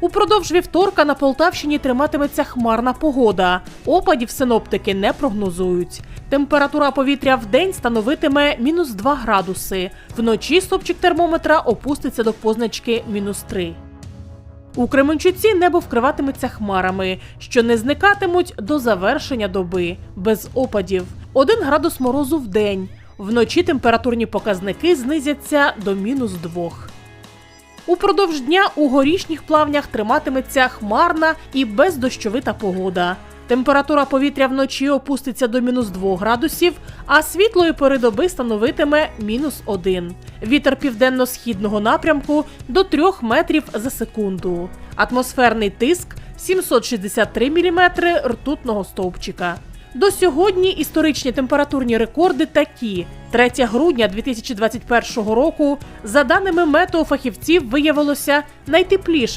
Упродовж вівторка на Полтавщині триматиметься хмарна погода. Опадів синоптики не прогнозують. Температура повітря в день становитиме мінус 2 градуси. Вночі стопчик термометра опуститься до позначки мінус 3. У Кременчуці небо вкриватиметься хмарами, що не зникатимуть до завершення доби, без опадів. 1 градус морозу в день. Вночі температурні показники знизяться до мінус 2. Упродовж дня у горішніх плавнях триматиметься хмарна і бездощовита погода. Температура повітря вночі опуститься до мінус 2 градусів, а світлої пори доби становитиме мінус 1. Вітер південно-східного напрямку до 3 метрів за секунду. Атмосферний тиск 763 мм ртутного стовпчика. До сьогодні історичні температурні рекорди такі: 3 грудня 2021 року, за даними метеофахівців, виявилося найтеплішим